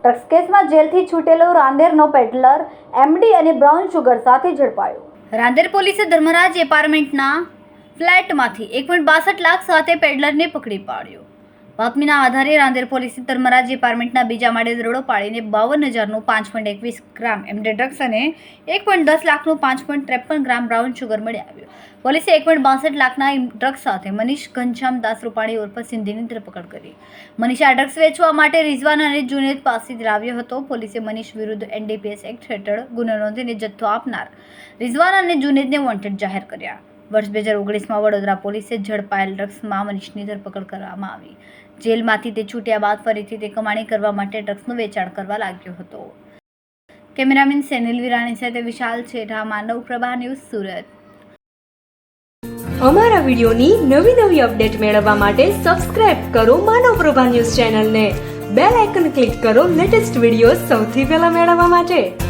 Drugs કેસમાં જેલથી છૂટેલો રાંદેરનો પેડલર એમડી અને બ્રાઉન શુગર સાથે ઝડપાયો. રાંદેર પોલીસે ધર્મરાજ એપાર્ટમેન્ટના ફ્લેટમાંથી એક પોઈન્ટ બાસઠ લાખ સાથે પેડલરને પકડી પાડ્યો. બાતમીના આધારે રાંદેર પોલીસે ધર્મરાજ એપાર્ટમેન્ટના બીજા માળે દરોડો પાડીને બાવન હજારનું પાંચ પોઈન્ટ એકવીસ ગ્રામ એમડે ડ્રગ્સ અને એક પોઈન્ટ દસ લાખનું પાંચ પોઈન્ટ ત્રેપન ગ્રામ બ્રાઉન શુગર મળી આવ્યું. પોલીસે એક પોઈન્ટ બાસઠ લાખના ડ્રગ્સ સાથે મનીષ ઘનશ્યામ દાસ રૂપાણી ઉર્ફ સિંધીની ધરપકડ કરી. મનીષ આ ડ્રગ્સ વેચવા માટે રિઝવાન અને જુનેદ પાસેથી લાવ્યો હતો. પોલીસે મનીષ વિરુદ્ધ એનડીપીએસ એક્ટ હેઠળ ગુનો નોંધીને જથ્થો આપનાર રિઝવાન અને જુનેદને વોન્ટેડ જાહેર કર્યા. વર્ષ બે હજાર ઓગણીસમાં વડોદરા પોલીસે ઝડપાયેલ ડ્રગ્સમાં મનીષની ધરપકડ કરવામાં આવી. જેલમાંથી તે છૂટ્યા બાદ ફરીથી તે કમાણી કરવા માટે ડ્રગ્સનું વેચાણ કરવા લાગ્યો હતો. કેમેરામેન સેનિલ વિરાણી સાથે વિશાલ છેઠા, માનવ પ્રભા ન્યૂઝ સુરત. અમારા વિડીયોની નવી નવી અપડેટ મેળવવા માટે સબસ્ક્રાઇબ કરો માનવ પ્રભા ન્યૂઝ ચેનલને. બેલ આઇકન ક્લિક કરો લેટેસ્ટ વીડિયો સૌથી પહેલા મેળવવા માટે.